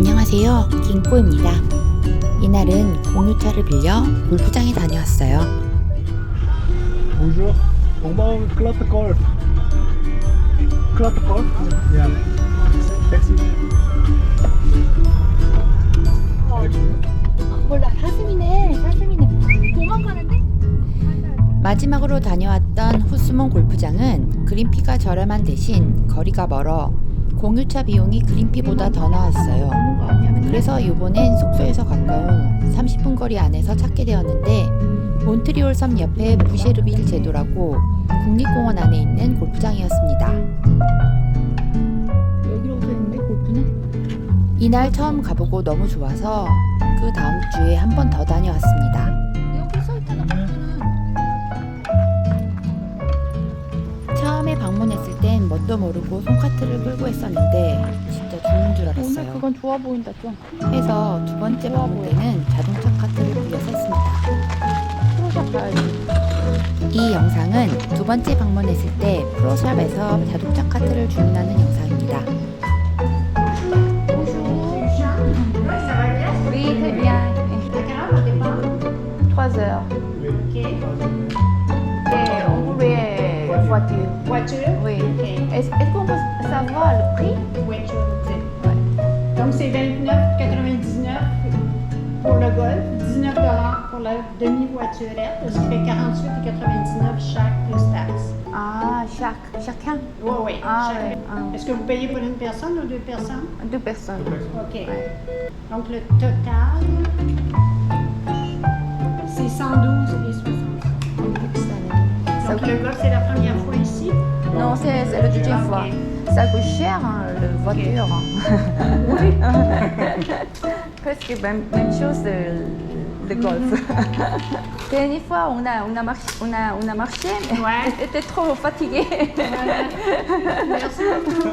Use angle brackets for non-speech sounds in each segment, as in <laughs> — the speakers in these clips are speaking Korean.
안녕하세요. 김꼬입니다. 이날은 공유차를 빌려 골프장에 다녀왔어요. Bonjour. Bonbon Clotte Call. Clotte Call? Yeah. Merci. 몰라 사슴이네 사슴이네 도망가는데? 마지막으로 다녀왔던 후스몬 골프장은 그린피가 저렴한 대신 거리가 멀어 공유차 비용이 그린피보다 더 나왔어요. 그래서 이번엔 숙소에서 가까운 30분 거리 안에서 찾게 되었는데 몬트리올 섬 옆에 부쉐르빌 제도라고 국립공원 안에 있는 골프장이었습니다. 이날 처음 가보고 너무 좋아서 그 다음 주에 한 번 더 다녀왔습니다. 처음에 방문했을 땐 뭣도 모르고 손카트를 끌고 했었는데 진짜 죽는 줄 오늘 알았어요. 그건 좋아 보인다 좀 해서 두 번째 방문 때는 자동차 카트를. 프로샵 가야지 이 영상은 두 번째 방문했을 때 프로샵에서 자동차 카트를 주문하는 영상입니다. Oui, très bien. 3 heures. Et on voulait voiture. Voiture? Oui. Est-ce qu'on peut savoir le prix? Voiture, OK. Donc, c'est 29,99 pour le golf, 19 pour la demi-voiturette, ce qui fait 48,99 chaque plus taxes. Ah, chaque, chacun Oui, oui. Ah, ouais. ah. Est-ce que vous payez pour une personne ou deux personnes? Deux personnes. OK. Ouais. Donc, le total, c'est 112 et 60. Ça Donc, le golf, c'est la première fois ici? Non, c'est la deuxième fois. Ça coûte cher, hein, le voiture. Oui. Presque même, même chose de, de golf. Dernière fois, on a, on a, marché, on a, on a marché, mais Ouais. on était trop fatigué. Merci beaucoup.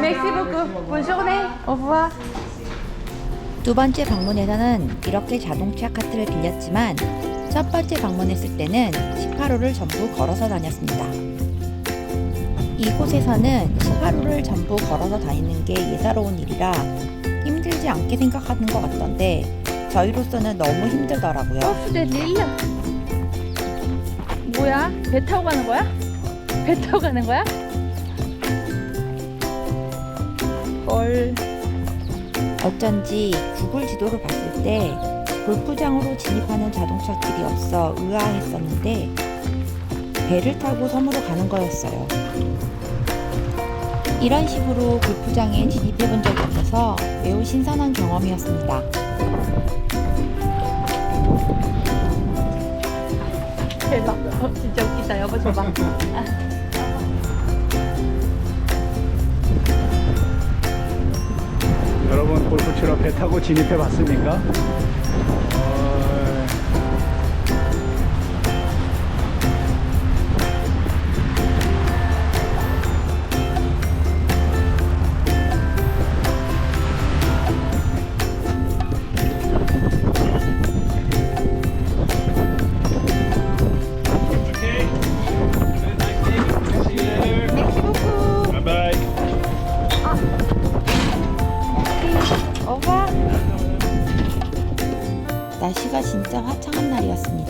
Merci beaucoup. Bonne journée. Au revoir. 두 번째 방문에서는 이렇게 자동차 카트를 빌렸지만 첫 번째 방문했을 때는 18호를 전부 걸어서 다녔습니다. 이곳에서는 18호를 전부 걸어서 다니는 게 예사로운 일이라 힘들지 않게 생각하는 것 같던데 저희로서는 너무 힘들더라고요. 버스대 릴라. 뭐야? 배 타고 가는 거야? 배 타고 가는 거야? 헐. 어쩐지 구글 지도를 봤을 때 골프장으로 진입하는 자동차 길이 없어 의아했었는데 배를 타고 섬으로 가는 거였어요. 이런 식으로 골프장에 진입해 본 적이 없어서 매우 신선한 경험이었습니다. 대박. 어, <laughs> 진짜 웃기다. 여보 줘봐. <laughs> 여러분 골프 치러 배 타고 진입해 봤습니까?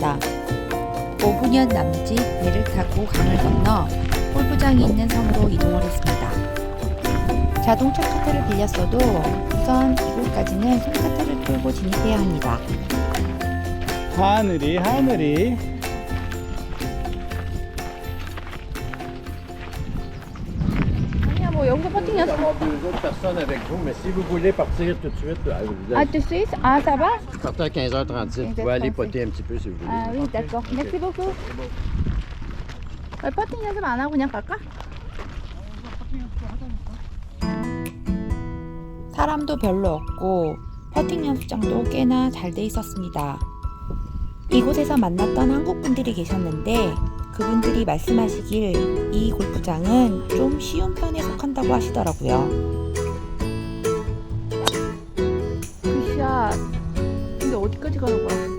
날이었습니다. 5분여 남짓 배를 타고 강을 건너 골프장이 있는 섬으로 이동을 했습니다. 자동차 카트를 빌렸어도 우선 이곳까지는 손카트를 끌고 진입해야 합니다. 하늘이 하늘이 9 avoir deux autres personnes avec vous, mais si vous voulez partir tout de suite, vous Ah, allez, tout de suite? Ah, ça va? vous partez à 15h36. Vous pouvez aller 15h36. poter un petit peu si vous voulez. 아, oui, d'accord. Merci beaucoup. 아, 퍼팅 연습 안 하고 그냥 갈까? 사람도 별로 없고 퍼팅 연습장도 꽤나 잘 돼 있었습니다. 이곳에서 만났던 한국 분들이 계셨는데 그분들이 말씀하시길 이 골프장은 좀 쉬운 편에 속한다고 하시더라고요. 굿샷. 근데 어디까지 가는 거야?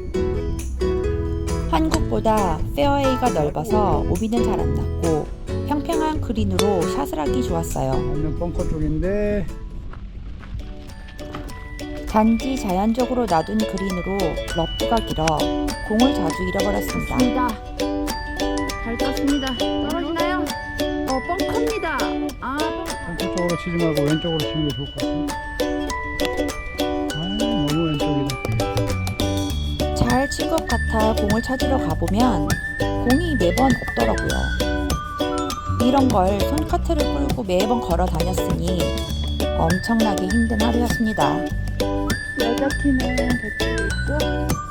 한국보다 페어웨이가 넓어서 오비는 잘 안 났고 평평한 그린으로 샷을 하기 좋았어요. 있는 벙커 쪽인데 단지 자연적으로 놔둔 그린으로 러프가 길어 공을 자주 잃어버렸습니다. 습니다 잘 떴습니다. 떨어지나요? 어, 뻥커입니다. 아. 오른쪽으로 치지 말고 왼쪽으로 치는 게 좋을 것 같아. 아, 너무 왼쪽이다. 잘친것 같아 공을 찾으러 가보면 공이 매번 없더라고요. 이런 걸 손카트를 끌고 매번 걸어 다녔으니 엄청나게 힘든 하루였습니다. 여자 팀은 저쪽에 있고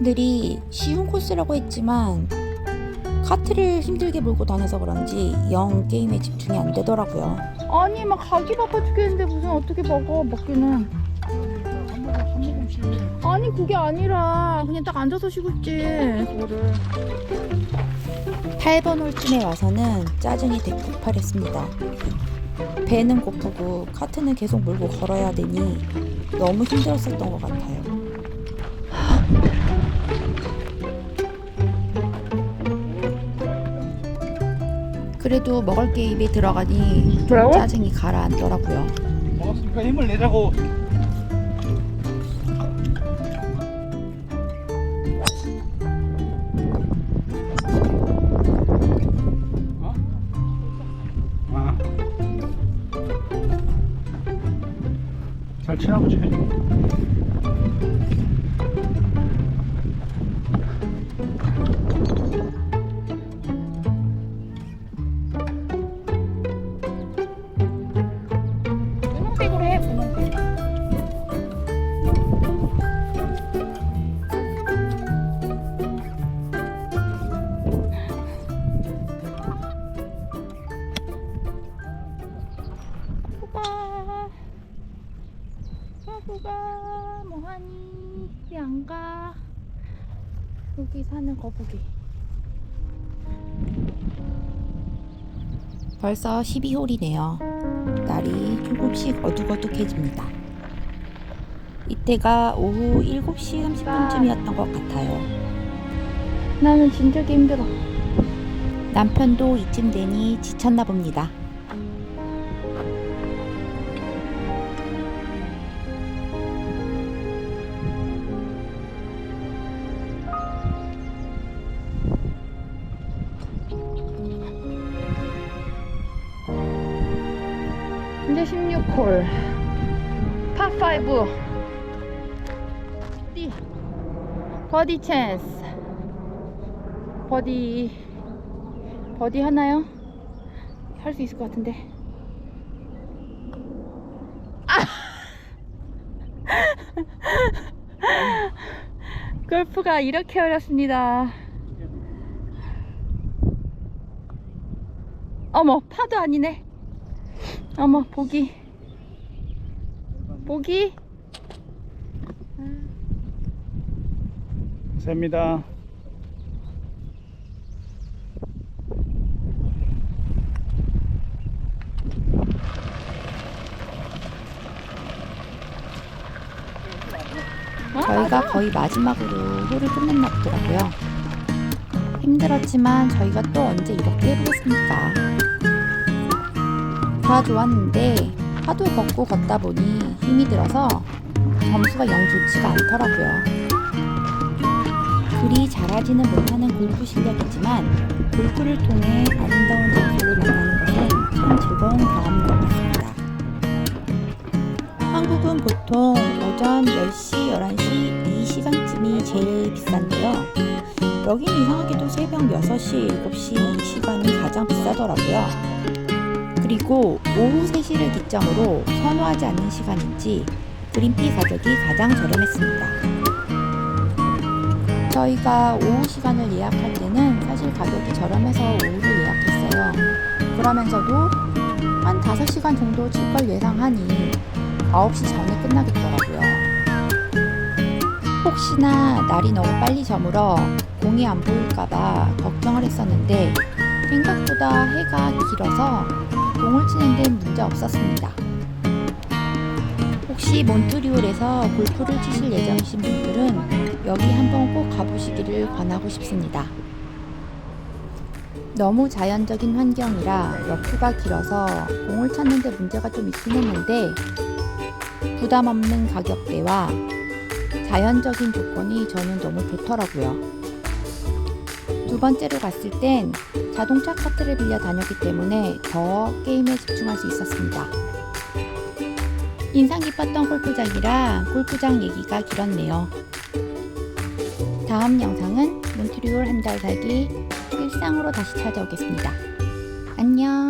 분들이 쉬운 코스라고 했지만 카트를 힘들게 몰고 다녀서 그런지 영 게임에 집중이 안 되더라고요. 아니 막 가기 바빠 죽겠는데 무슨 어떻게 먹어 먹기는. 아니 그게 아니라 그냥 딱 앉아서 쉬고 있지 그거를 8번 홀쯤에 와서는 짜증이 대폭발했습니다. 배는 고프고 카트는 계속 몰고 걸어야 되니 너무 힘들었었던 것 같아요. 그래도 먹을 게 입에 들어가니 뭐라고? 짜증이 가라앉더라고요. 먹었으니까 힘을 내자고. 어? 아. 잘 보지. 분홍 후가 뭐하니 왜 안가 여기 사는 거북이 벌써 12홀이네요. 날이 조금씩 어둑어둑해집니다. 이때가 오후 7시 30분쯤이었던 것 같아요. 나는 진작에 힘들어 남편도 이쯤 되니 지쳤나 봅니다. 이제 16홀. 파5 띠 버디 찬스 버디 버디 하나요? 할 수 있을 것 같은데. 아! <laughs> 골프가 이렇게 어렵습니다. 어머 파도 아니네 어머 보기 보기 셉니다. 저희가 거의 마지막으로 홀을 끝냈나 보더라고요. 힘들었지만 저희가 또 언제 이렇게 해보겠습니까? 다 좋았는데 하도 걷고 걷다 보니 힘이 들어서 점수가 영 좋지가 않더라고요. 그리 잘하지는 못하는 골프 실력이지만 골프를 통해 아름다운 장소를 만나는 것은 참 즐거운 경험인 것 같습니다. 한국은 보통 오전 10시, 11시 이 시간쯤이 제일 비싼데요. 여긴 이상하게도 새벽 6시, 7시 이 시간이 가장 비싸더라고요. 그리고 오후 3시를 기점으로 선호하지 않는 시간인지 그린피 가격이 가장 저렴했습니다. 저희가 오후 시간을 예약할 때는 사실 가격이 저렴해서 오후를 예약했어요. 그러면서도 한 5시간 정도 칠걸 예상하니 9시 전에 끝나겠더라고요. 혹시나 날이 너무 빨리 저물어 공이 안 보일까봐 걱정을 했었는데 생각보다 해가 길어서 공을 치는 데는 문제 없었습니다. 혹시 몬트리올에서 골프를 치실 예정이신 분들은 여기 한번 꼭 가보시기를 권하고 싶습니다. 너무 자연적인 환경이라 러프가 길어서 공을 찾는데 문제가 좀 있긴 했는데 부담 없는 가격대와 자연적인 조건이 저는 너무 좋더라고요. 두 번째로 갔을 땐 자동차 카트를 빌려 다녔기 때문에 더 게임에 집중할 수 있었습니다. 인상 깊었던 골프장이라 골프장 얘기가 길었네요. 다음 영상은 몬트리올 한 달 살기 일상으로 다시 찾아오겠습니다. 안녕!